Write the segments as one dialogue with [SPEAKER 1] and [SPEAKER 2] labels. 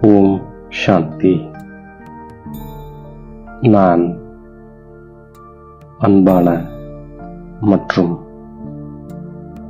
[SPEAKER 1] ஓம் சாந்தி நான் அன்பான மற்றும்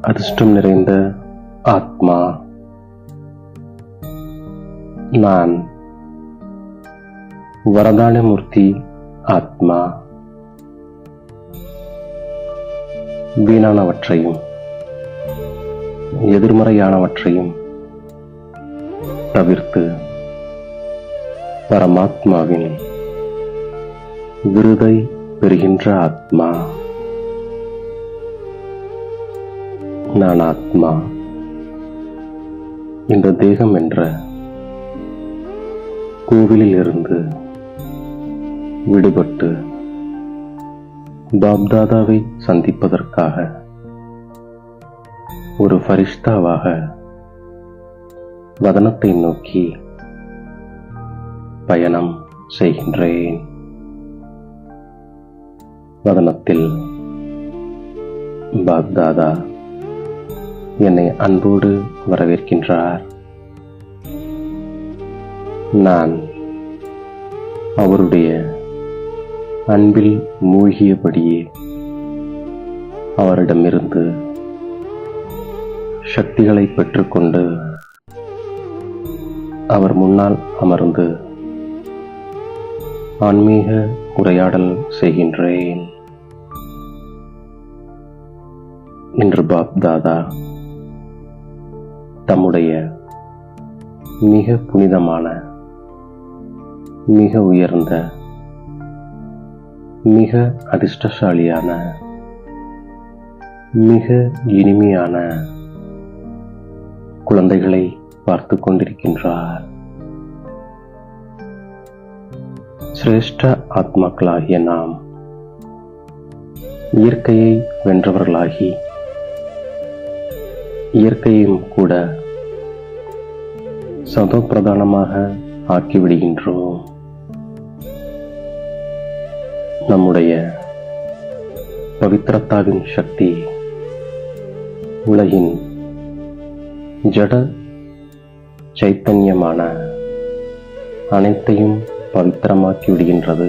[SPEAKER 1] அதிர்ஷ்டம் நிறைந்த ஆத்மா। நான் வரதானமூர்த்தி ஆத்மா। வீணானவற்றையும் எதிர்மறையானவற்றையும் தவிர்த்து பரமாத்மாவின் விருதை பெறுகின்ற ஆத்மா. நான் ஆத்மா. இந்த தேகம் என்ற கோவிலில் இருந்து விடுபட்டு பாப்தாதாவை சந்திப்பதற்காக ஒரு ஃபரிஷ்தாவாக வதனத்தை நோக்கி பயணம் செய்கின்றேன். வதனத்தில் பாக்தாதா என்னை அன்போடு வரவேற்கின்றார். நான் அவருடைய அன்பில் மூழ்கியபடியே அவரிடமிருந்து சக்திகளை பெற்றுக்கொண்டு அவர் முன்னால் அமர்ந்து ஆன்மீக உரையாடல் செய்கின்றேன். இன்று பாப் தாதா தம்முடைய மிக புனிதமான மிக உயர்ந்த மிக அதிர்ஷ்டசாலியான மிக இனிமையான குழந்தைகளை பார்த்து கொண்டிருக்கின்றார். சிரேஷ்ட ஆத்மாக்களாகிய நாம் இயற்கையை வென்றவர்களாகி இயற்கையும் கூட சதோப்பிரதானமாக ஆக்கிவிடுகின்றோம். நம்முடைய பவித்திரத்தாவின் சக்தி உலகின் ஜட சைத்தன்யமான அனைத்தையும் பவித்திரமாக்கி விடுகின்றது.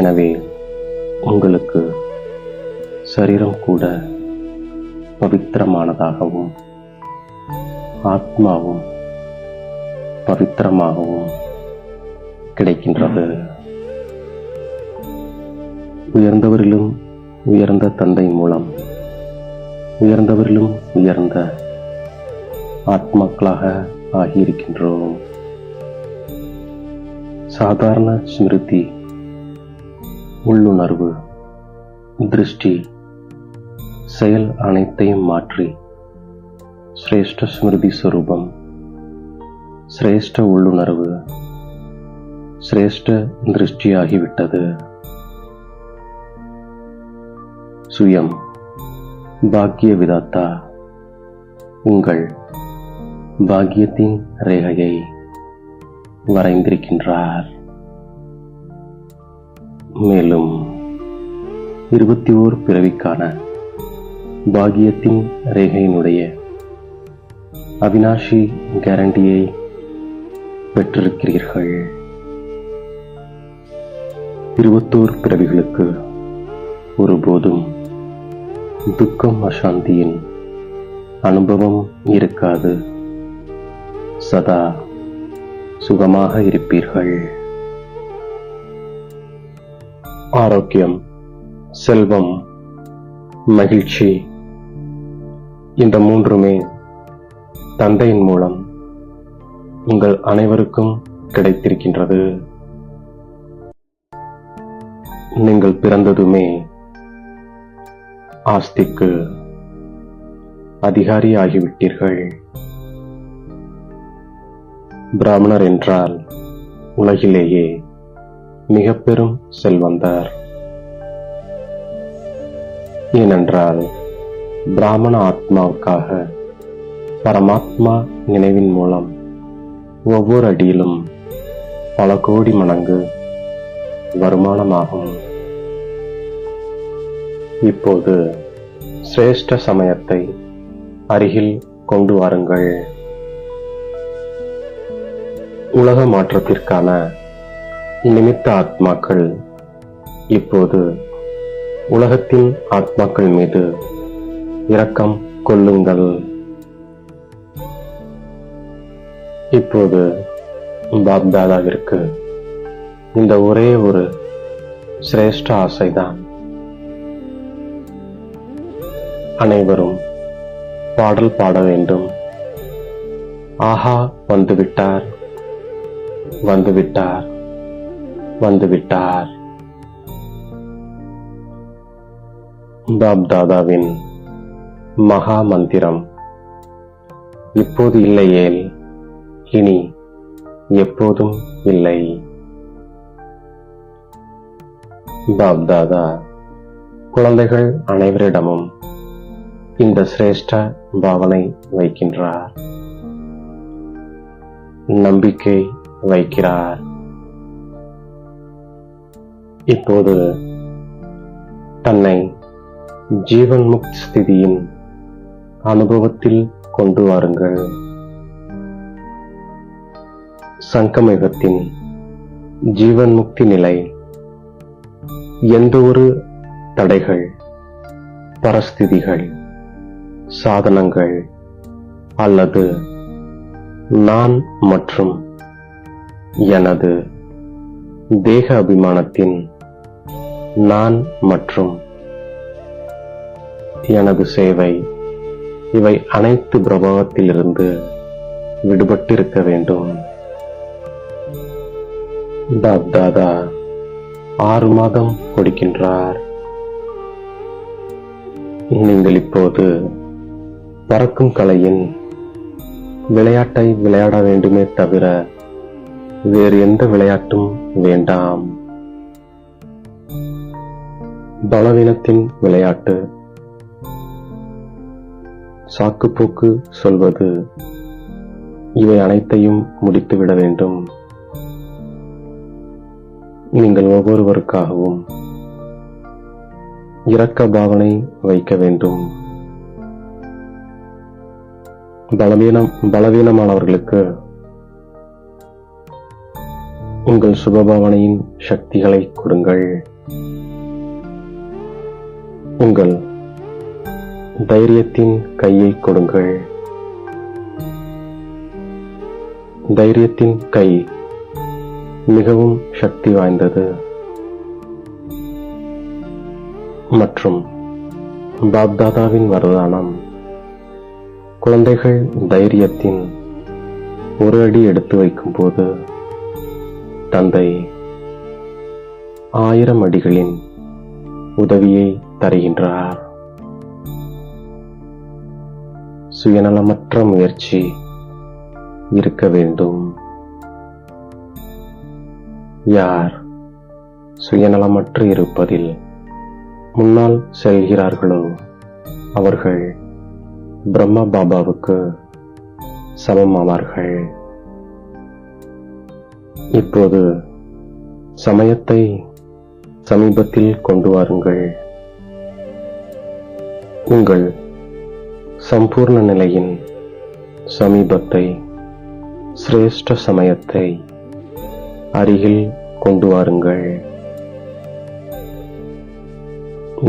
[SPEAKER 1] எனவே உங்களுக்கு சரீரம் கூட பவித்திரமானதாகவும் ஆத்மாவும் பவித்திரமாகவும் கிடைக்கின்றது. உயர்ந்தவரிலும் உயர்ந்த தந்தை மூலம் உயர்ந்தவரிலும் உயர்ந்த ஆத்மாக்களாக ஆகியிருக்கின்றோம். சாதாரண ஸ்மிருதி உள்ளுணர்வு திருஷ்டி செயல் அனைத்தையும் மாற்றி சிரேஷ்ட ஸ்மிருதி ஸ்வரூபம் சிரேஷ்ட உள்ளுணர்வு சிரேஷ்ட திருஷ்டியாகிவிட்டது. சுயம் பாக்கிய விதாத்தா உங்கள் பாக்கியத்தின் ரேகையை. வரைந்திருக்கின்றார். மேலும் இருபத்தி ஓர் பிறவிக்கான பாக்கியத்தின் ரேகையினுடைய அவினாஷி கேரண்டியை பெற்றிருக்கிறீர்கள். இருபத்தோர் பிறவிகளுக்கு ஒருபோதும் துக்கம் அசாந்தியின் அனுபவம் இருக்காது. சதா சுகமாக இருப்பீர்கள். ஆரோக்கியம் செல்வம் மகிழ்ச்சி இந்த மூன்றுமே தந்தையின் மூலம் உங்கள் அனைவருக்கும் கிடைத்திருக்கின்றது. நீங்கள் பிறந்ததுமே ஆஸ்திக்கு அதிகாரி ஆகிவிட்டீர்கள் பிராமணர் என்றால் உலகிலேயே மிக பெரும் செல்வந்தர். ஏனென்றால் பிராமண ஆத்மாவுக்காக பரமாத்மா நினைவின் மூலம் ஒவ்வொரு அடியிலும் பல கோடி மடங்கு வருமானமாகும். இப்போது சிரேஷ்ட சமயத்தை அருகில் கொண்டு வாருங்கள். உலக மாற்றத்திற்கான நிமித்த ஆத்மாக்கள் இப்போது உலகத்தின் ஆத்மாக்கள் மீது இரக்கம் கொள்ளுங்கள். இப்போது பாப்தாதாவிற்கு இந்த ஒரே ஒரு சிரேஷ்ட ஆசைதான். அனைவரும் பாடல் பாட வேண்டும். ஆஹா வந்துவிட்டார். வந்துவிட்டார் வந்துவிட்டார். பாப் தாதாவின் மகா மந்திரம். இப்போது இல்லையேல் இனி எப்போதும் இல்லை. பாப் தாதா குழந்தைகள் அனைவரிடமும் இந்த சிரேஷ்ட பாவனை வைக்கின்றார். நம்பிக்கை வைக்கிறார். இப்போது தன்னை ஜீவன் முக்தி ஸ்திதியின் அனுபவத்தில் கொண்டு வாருங்கள். சங்கமயுகத்தின் ஜீவன் முக்தி நிலை எந்த ஒரு தடைகள் பரஸ்திதிகள் சாதனங்கள் அல்லது நான் மற்றும் எனது தேக அபிமானத்தின் நான் மற்றும் எனது சேவை இவை அனைத்து பிரபாவத்திலிருந்து விடுபட்டிருக்க வேண்டும். தாதா ஆறு மாதம் கொடுக்கின்றார். நீங்கள் இப்போது பறக்கும் கலையின் விளையாட்டை விளையாட வேண்டுமே தவிர வேறு எந்த விளையாட்டும் வேண்டாம். பலவீனத்தின் விளையாட்டு. சாக்குப்போக்கு சொல்வது. இவை அனைத்தையும் முடித்துவிட வேண்டும். நீங்கள் ஒவ்வொருவருக்காகவும் இரக்க பாவனை வைக்க வேண்டும். பலவீனம் பலவீனமானவர்களுக்கு உங்கள் சுபபாவனையின் சக்திகளை கொடுங்கள். உங்கள் தைரியத்தின் கையை கொடுங்கள். தைரியத்தின் கை மிகவும் சக்தி வாய்ந்தது. மற்றும் பாப்தாதாவின் வரதானம் குழந்தைகள் தைரியத்தின் ஒரு அடி எடுத்து வைக்கும் போது தந்தை ஆயிரம் அடிகளின் உதவியை தருகின்றார். சுயநலமற்ற முயற்சி இருக்க வேண்டும். யார் சுயநலமற்று இருப்பதில் முன்னால் செல்கிறார்களோ அவர்கள் பிரம்ம பாபாவுக்கு சமமாவார்கள். இப்போது சமயத்தை சமீபத்தில் கொண்டு வாருங்கள். உங்கள் சம்பூர்ண நிலையின் சமீபத்தை சிரேஷ்ட சமயத்தை அருகில் கொண்டு வாருங்கள்.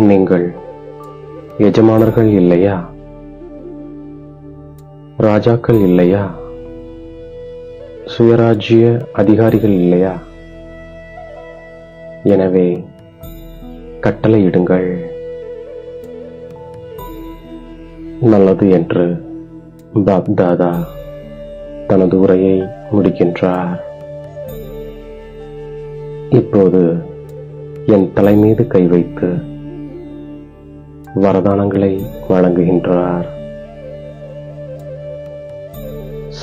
[SPEAKER 1] நீங்கள் எஜமானர்கள் இல்லையா? ராஜாக்கள் இல்லையா? சுயராஜ்ய அதிகாரிகள் இல்லையா? எனவே கட்டளையிடுங்கள் நல்லது என்று பாப்தாதா தனது உரையை முடிக்கின்றார். இப்போது என் தலை மீது கை வைத்து வரதானங்களை வழங்குகின்றார்.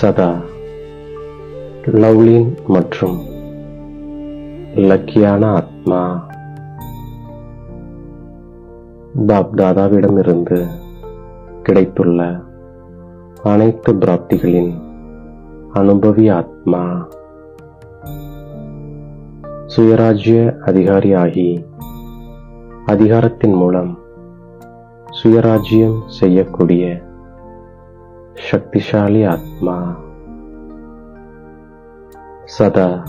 [SPEAKER 1] சதா லவ்லின் மற்றும் லக்கியான ஆத்மா இருந்து கிடைத்துள்ள அனைத்து பிராப்திகளின் அனுபவி ஆத்மா சுயராஜ்ய அதிகாரியாகி அதிகாரத்தின் மூலம் சுயராஜ்யம் செய்யக்கூடிய சக்திசாலி ஆத்மா. சதா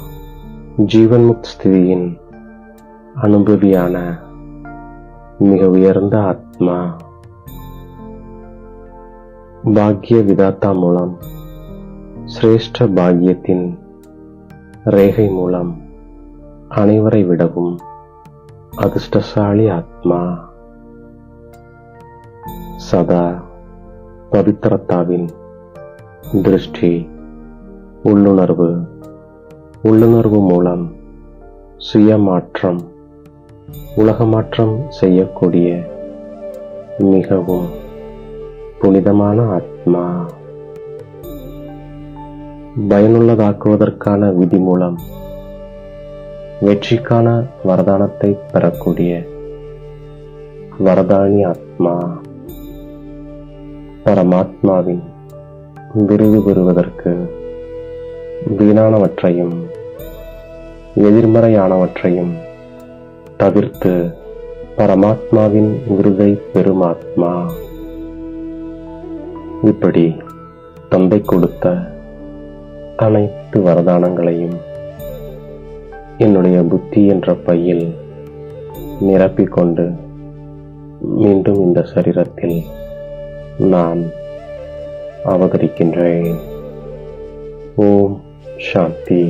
[SPEAKER 1] ஜீவன்முக்த் ஸ்திதியின் அனுபவியான மிக உயர்ந்த ஆத்மா. பாக்ய விதாத்தா மூலம் சிரேஷ்ட பாக்யத்தின் ரேகை மூலம் அனைவரை விடவும் அதிர்ஷ்டசாலி ஆத்மா. சதா பவித்ரத்தாவின் திருஷ்டி உள்ளுணர்வு உள்ளுணர்வு மூலம் சுயமாற்றம் உலகமாற்றம் உலக மாற்றம் செய்யக்கூடிய மிகவும் புனிதமான ஆத்மா. பயனுள்ளதாக்குவதற்கான விதி மூலம் வெற்றிக்கான வரதானத்தை பெறக்கூடிய வரதானி ஆத்மா. பரமாத்மாவின் விருது பெறுவதற்கு வீணானவற்றையும் எதிர்மறையானவற்றையும் தவிர்த்து பரமாத்மாவின் விருதை பெருமாத்மா இப்படி தந்தை கொடுத்த அனைத்து வரதானங்களையும் என்னுடைய புத்தி என்ற பையில் நிரப்பிக்கொண்டு மீண்டும் இந்த சரீரத்தில் நான் அவதரிக்கின்றேன். ஓம் சாந்தி